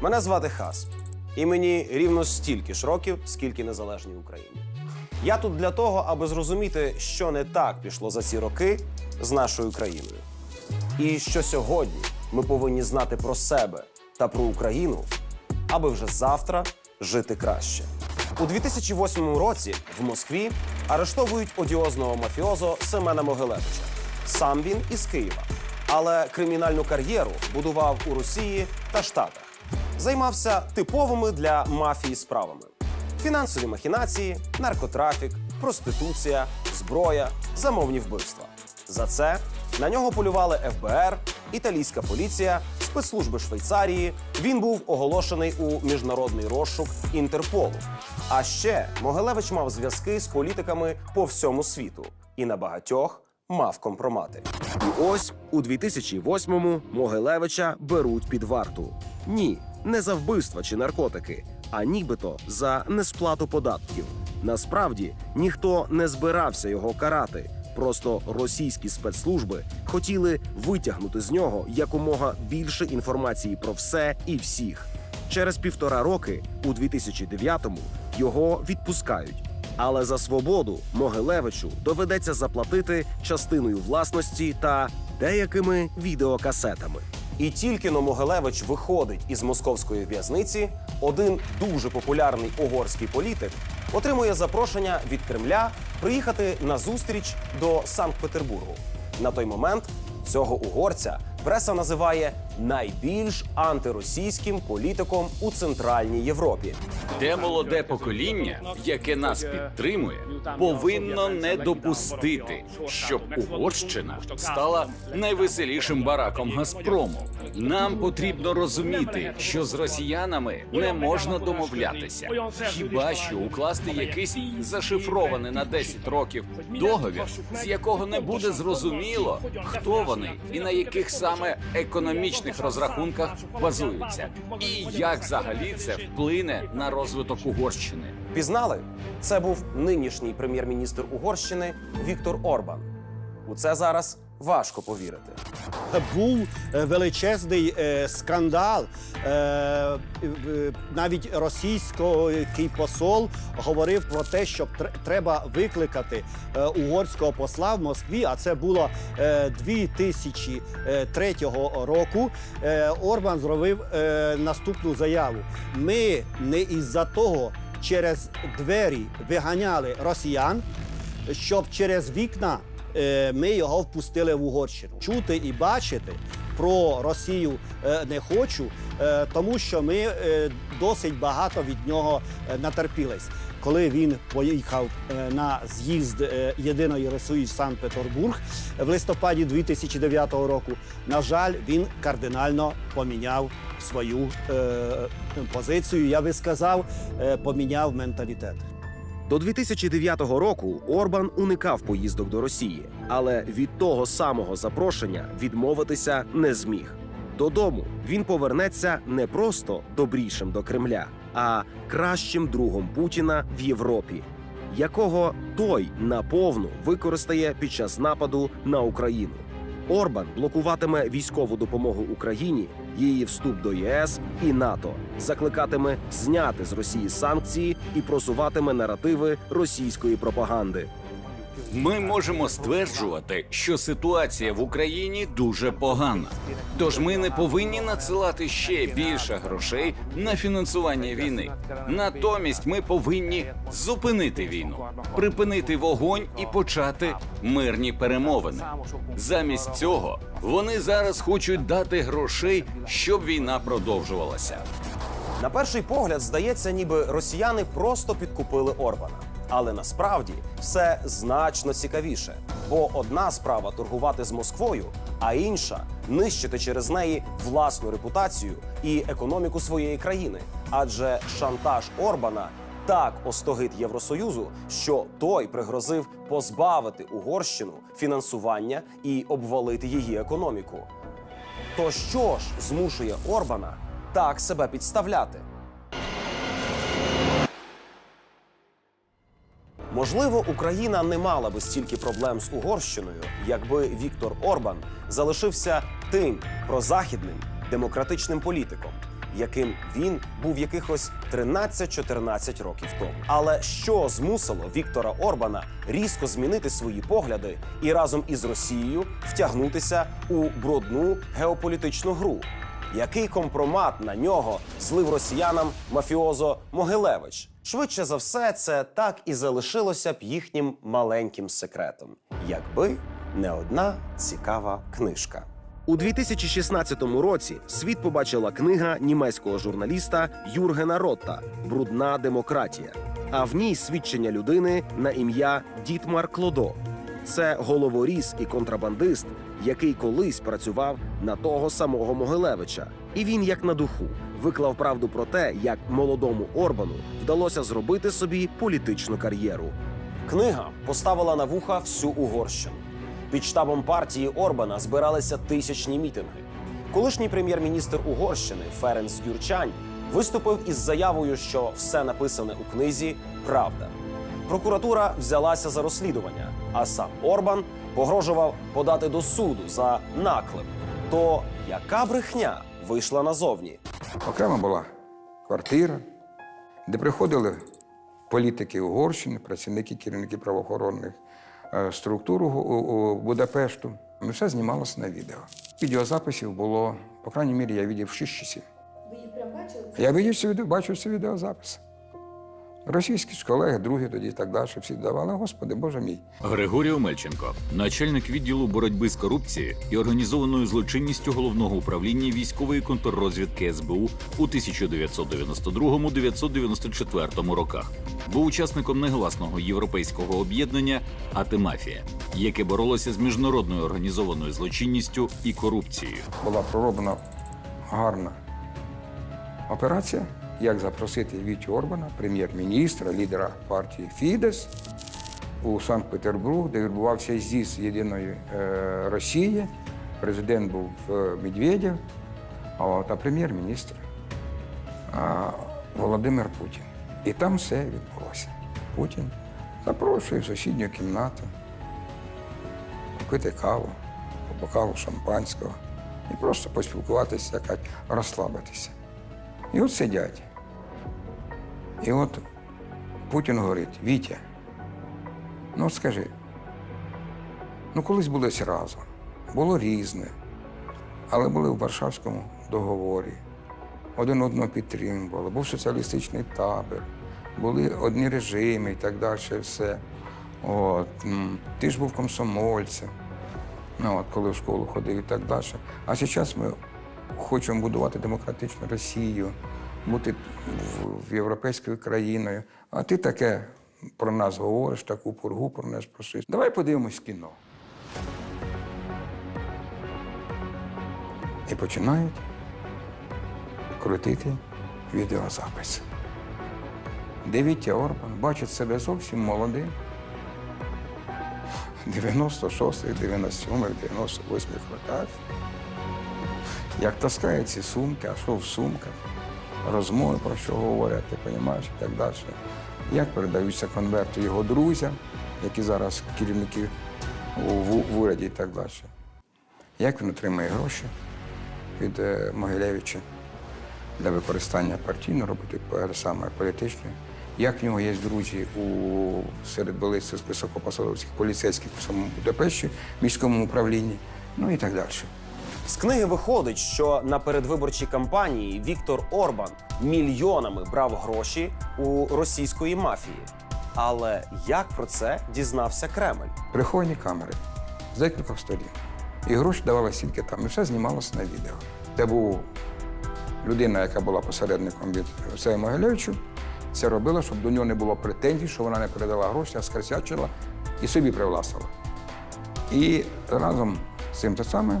Мене звати Хас, і мені рівно стільки ж років, скільки незалежній Україні. Я тут для того, аби зрозуміти, що не так пішло за ці роки з нашою країною. І що сьогодні ми повинні знати про себе та про Україну, аби вже завтра жити краще. У 2008 році в Москві арештовують одіозного мафіозо Семена Могилевича. Сам він із Києва, але кримінальну кар'єру будував у Росії та Штатах. Займався типовими для мафії справами: фінансові махінації, наркотрафік, проституція, зброя, замовні вбивства. За це на нього полювали ФБР, італійська поліція, спецслужби Швейцарії. Він був оголошений у міжнародний розшук Інтерполу. А ще Могилевич мав зв'язки з політиками по всьому світу і на багатьох мав компромати. І ось у 2008-му Могилевича беруть під варту. Ні, не за вбивства чи наркотики, а нібито за несплату податків. Насправді ніхто не збирався його карати. Просто російські спецслужби хотіли витягнути з нього якомога більше інформації про все і всіх. Через півтора роки, у 2009-му, його відпускають. Але за свободу Могилевичу доведеться заплатити частиною власності та деякими відеокасетами. І тільки но Могилевич виходить із московської в'язниці, один дуже популярний угорський політик отримує запрошення від Кремля приїхати на зустріч до Санкт-Петербургу. На той момент цього угорця преса називає найбільш антиросійським політиком у Центральній Європі. Де молоде покоління, яке нас підтримує, повинно не допустити, щоб Угорщина стала найвеселішим бараком Газпрому. Нам потрібно розуміти, що з росіянами не можна домовлятися. Хіба що укласти якийсь зашифрований на 10 років договір, з якого не буде зрозуміло, хто вони і на яких саме економічних розрахунках базуються, і як взагалі це вплине на розвиток Угорщини. Пізнали? Це був нинішній прем'єр-міністр Угорщини Віктор Орбан. У це зараз важко повірити. Був е, величезний е, скандал. Е, навіть російський посол говорив про те, що треба викликати угорського посла в Москві. А це було е, 2003 року. Орбан зробив наступну заяву. Ми не із-за того через двері виганяли росіян, щоб через вікна ми його впустили в Угорщину. Чути і бачити про Росію е, не хочу, е, тому що ми е, досить багато від нього е, натерпілись. Коли він поїхав е, на з'їзд е, єдиної Росії в Санкт-Петербург в листопаді 2009 року, на жаль, він кардинально поміняв свою е, позицію. Я би сказав, е, поміняв менталітет. До 2009 року Орбан уникав поїздок до Росії, але від того самого запрошення відмовитися не зміг. Додому він повернеться не просто добрішим до Кремля, а кращим другом Путіна в Європі, якого той наповну використає під час нападу на Україну. Орбан блокуватиме військову допомогу Україні, її вступ до ЄС і НАТО, закликатиме зняти з Росії санкції і просуватиме наративи російської пропаганди. Ми можемо стверджувати, що ситуація в Україні дуже погана. Тож ми не повинні надсилати ще більше грошей на фінансування війни. Натомість ми повинні зупинити війну, припинити вогонь і почати мирні перемовини. Замість цього вони зараз хочуть дати грошей, щоб війна продовжувалася. На перший погляд здається, ніби росіяни просто підкупили Орбана. Але насправді все значно цікавіше. Бо одна справа торгувати з Москвою, а інша нищити через неї власну репутацію і економіку своєї країни. Адже шантаж Орбана так остогид Євросоюзу, що той пригрозив позбавити Угорщину фінансування і обвалити її економіку. То що ж змушує Орбана так себе підставляти? Можливо, Україна не мала би стільки проблем з Угорщиною, якби Віктор Орбан залишився тим прозахідним демократичним політиком, яким він був якихось 13-14 років тому. Але що змусило Віктора Орбана різко змінити свої погляди і разом із Росією втягнутися у брудну геополітичну гру? Який компромат на нього злив росіянам мафіозо Могилевич? Швидше за все, це так і залишилося б їхнім маленьким секретом, якби не одна цікава книжка. У 2016 році світ побачила книга німецького журналіста Юргена Ротта Брудна демократія. А в ній свідчення людини на ім'я Дітмар Клодо. Це головоріз і контрабандист, який колись працював на того самого Могилевича. І він, як на духу, виклав правду про те, як молодому Орбану вдалося зробити собі політичну кар'єру. Книга поставила на вуха всю Угорщину. Під штабом партії Орбана збиралися тисячні мітинги. Колишній прем'єр-міністр Угорщини Ференс Юрчань виступив із заявою, що все написане у книзі правда. Прокуратура взялася за розслідування, а сам Орбан погрожував подати до суду за наклеп. То яка брехня вийшла назовні? Окремо була квартира, де приходили політики Угорщини, працівники, керівники правоохоронних е, структур у- Будапешту. І все знімалося на відео. Відеозаписів було, по крайній мірі, я видів 6 чи 7. Ви їх прям бачили? Я видів ці відео, бачив ці відеозаписи. Російські ж колеги, другі тоді і так далі, всі давали, господи, Боже мій. Григорій Омельченко, начальник відділу боротьби з корупцією і організованою злочинністю головного управління військової контррозвідки СБУ у 1992-1994 роках, був учасником негласного європейського об'єднання «Атимафія», яке боролося з міжнародною організованою злочинністю і корупцією. була пророблена гарна операція, як запросити Вітю Орбана, прем'єр-міністра, лідера партії Фідес, у Санкт-Петербург, де відбувався з'їзд єдиної е, Росії. Президент був е, Медведєв, а от, прем'єр-міністр Володимир Путін. І там все відбулося. Путін запрошує в сусідню кімнату попити каву, по бокалу шампанського і просто поспілкуватися, якось розслабитися. І от сидять. І от Путін говорить: Вітя, ну скажи, ну колись були разом, було різне, але були в Варшавському договорі, один одного підтримували, був соціалістичний табір, були одні режими і так далі, все. От, ти ж був комсомольцем. Ну, от, коли в школу ходив і так далі. А зараз ми хочемо будувати демократичну Росію, бути в, європейською країною. А ти таке про нас говориш, таку пургу про нас просиш. Давай подивимось кіно. І починають крутити відеозапис. Дивіться, Орбан бачить себе зовсім молодим. 96-х, 97-х, 98-х роках. Як таскає ці сумки, а що в сумках, розмови про що говорять, ти розумієш, і так далі. Як передаються конверти його друзям, які зараз керівники в, уряді і так далі. Як він отримує гроші від е, Могилевича для використання партійно робити е, саме політичної. Як в нього є друзі у серед великих високопосадовців поліцейських у самому Будапешті, міському управлінні, ну і так далі. З книги виходить, що на передвиборчій кампанії Віктор Орбан мільйонами брав гроші у російської мафії. Але як про це дізнався Кремль? Приховані камери з декількох сторін. І гроші давалися тільки там. І все знімалося на відео. Це був людина, яка була посередником від Олексія Могилевичу. Це робила, щоб до нього не було претензій, що вона не передала гроші, а скосячила і собі привласила. І разом з цим те саме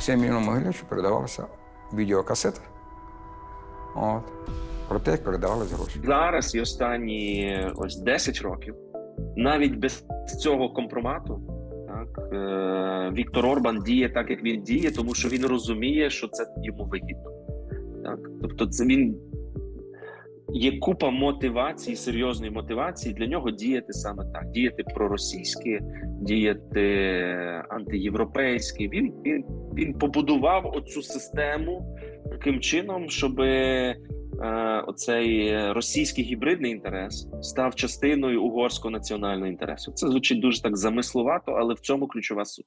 Семену Могилевичу передавалася відеокасета. От, про те, як передавалися гроші. зараз і останні ось 10 років, навіть без цього компромату, так е, Віктор Орбан діє так, як він діє, тому що він розуміє, що це йому вигідно. Так, тобто, це він є купа мотивацій, серйозної мотивації для нього діяти саме так: діяти проросійськи, діяти антиєвропейськи. Він, він, він побудував оцю систему таким чином, щоб е, оцей російський гібридний інтерес став частиною угорського національного інтересу. Це звучить дуже так замисловато, але в цьому ключова суть.